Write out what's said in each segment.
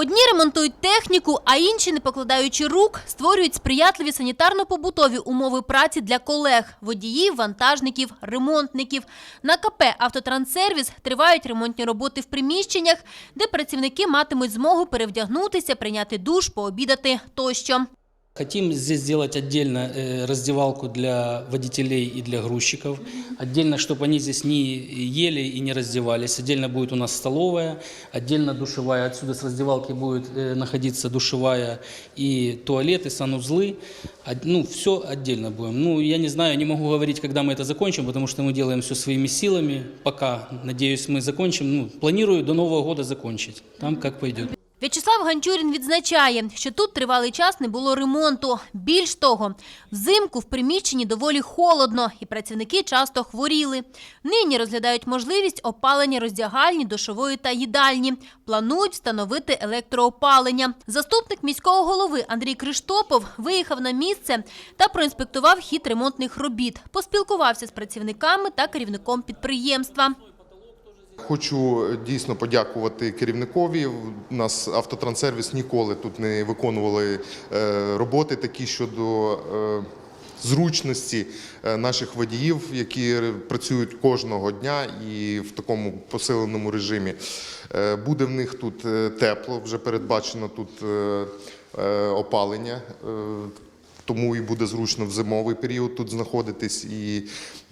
Одні ремонтують техніку, а інші, не покладаючи рук, створюють сприятливі санітарно-побутові умови праці для колег – водіїв, вантажників, ремонтників. На КП автотрансервіс тривають ремонтні роботи в приміщеннях, де працівники матимуть змогу перевдягнутися, прийняти душ, пообідати тощо. Хотим здесь сделать отдельно э, раздевалку для водителей и для грузчиков. Отдельно, чтобы они здесь не ели и не раздевались. Отдельно будет у нас столовая, отдельно душевая. Отсюда с раздевалки будет э, находиться душевая и туалет, и санузлы. Ну, все отдельно будем. Ну, я не знаю, не могу говорить, когда мы это закончим, потому что мы делаем все своими силами. Пока, надеюсь, мы закончим. Ну, планирую до Нового года закончить. Там как пойдет. В'ячеслав Ганчурін відзначає, що тут тривалий час не було ремонту. Більш того, взимку в приміщенні доволі холодно, і працівники часто хворіли. Нині розглядають можливість опалення роздягальні, душової та їдальні. Планують встановити електроопалення. Заступник міського голови Андрій Криштопов виїхав на місце та проінспектував хід ремонтних робіт. Поспілкувався з працівниками та керівником підприємства. Хочу е, дійсно подякувати керівникові. У нас автотранссервіс ніколи тут не виконували е, роботи такі щодо е, зручності наших водіїв, які працюють кожного дня і в такому посиленому режимі. Буде в них тут тепло, вже передбачено тут опалення. Тому і буде зручно в зимовий період тут знаходитись. І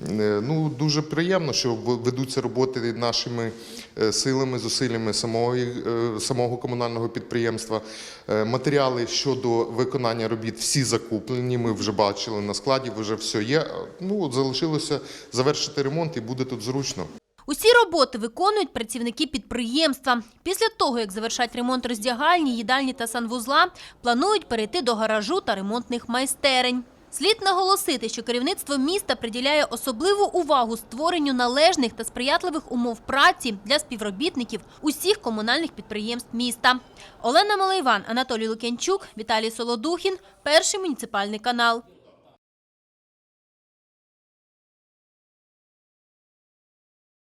е, ну, дуже приємно, що ведуться роботи нашими е, силами, зусиллями самого, е, самого комунального підприємства. Матеріали щодо виконання робіт всі закуплені. Ми вже бачили на складі, вже все є. Ну, от залишилося завершити ремонт і буде тут зручно. Усі роботи виконують працівники підприємства. Після того, як завершать ремонт роздягальні, їдальні та санвузла, планують перейти до гаражу та ремонтних майстерень. Слід наголосити, що керівництво міста приділяє особливу увагу створенню належних та сприятливих умов праці для співробітників усіх комунальних підприємств міста. Олена Малайван, Анатолій Лук'янчук, Віталій Солодухін, перший муніципальний канал.